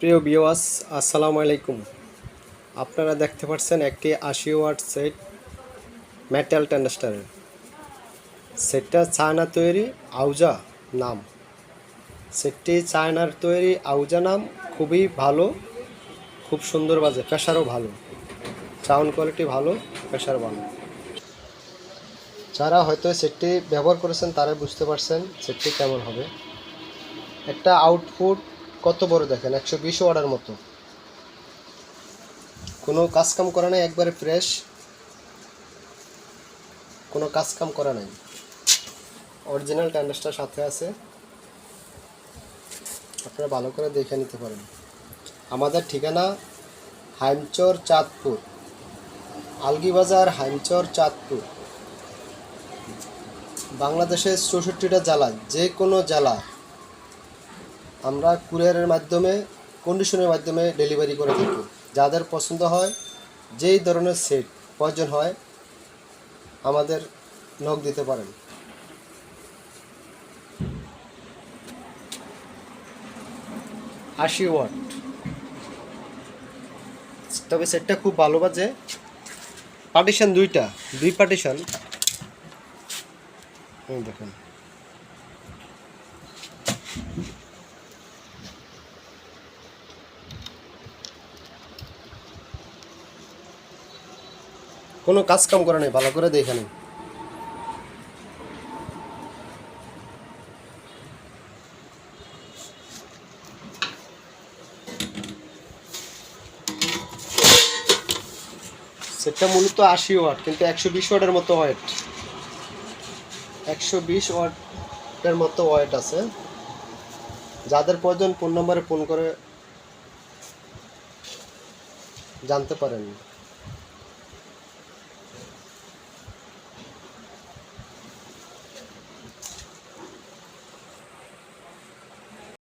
প্রিয় বিওয়াস আসসালামু আলাইকুম। আপনারা দেখতে পাচ্ছেন একটি আশি ওয়াট সেট মেটাল টেন্ডাস্টারের সেটটা চায়না তৈরি, আউজা নাম। সেটটি চায়নার তৈরি, আউজা নাম খুবই ভালো, খুব সুন্দর বাজে প্রেশারও ভালো। সাউন্ড কোয়ালিটি ভালো প্রেশার ভালো। যারা হয়তো সেটটি ব্যবহার করেছেন তারা বুঝতে পারছেন সেটটি কেমন হবে। একটা আউটপুট কত বড় দেখেন? একশো বিশ ওয়ার্ডের মতো। কোনো কাজ কাম করা নাই, একবারে ফ্রেশ কোনো কাজ কাম করা নাই। অরিজিনাল ট্যান্ডাসটার সাথে আছে। আপনারা ভালো করে দেখে নিতে পারেন। আমাদের ঠিকানা হাইমচর চাঁদপুর। আলগিবাজার হাইমচর চাঁদপুর। বাংলাদেশের চৌষট্টিটা জেলা, যে কোনো জেলা। আমরা কুরিয়ারের মাধ্যমে কন্ডিশনের মাধ্যমে ডেলিভারি করে থাকি। যাদের পছন্দ হয়, যেই ধরনের সেট প্রয়োজন হয়, আমাদের নখ দিতে পারেন। আশি ওয়াট। তবে সেটটা খুব ভালো বাজে। পার্টিশন দুইটা, দুই পার্টিশন দেখুন। কোনো কাজ কাম করে নেই, ভালো করে দেখে নেই। সেটটা মূলত আশি ওয়াট, কিন্তু একশো বিশ ওয়াটের মতো ওয়েট। একশো বিশ ওয়াটের মতো ওয়েট আছে। যাদের প্রয়োজন ফোন নম্বরে ফোন করে জানতে পারেন।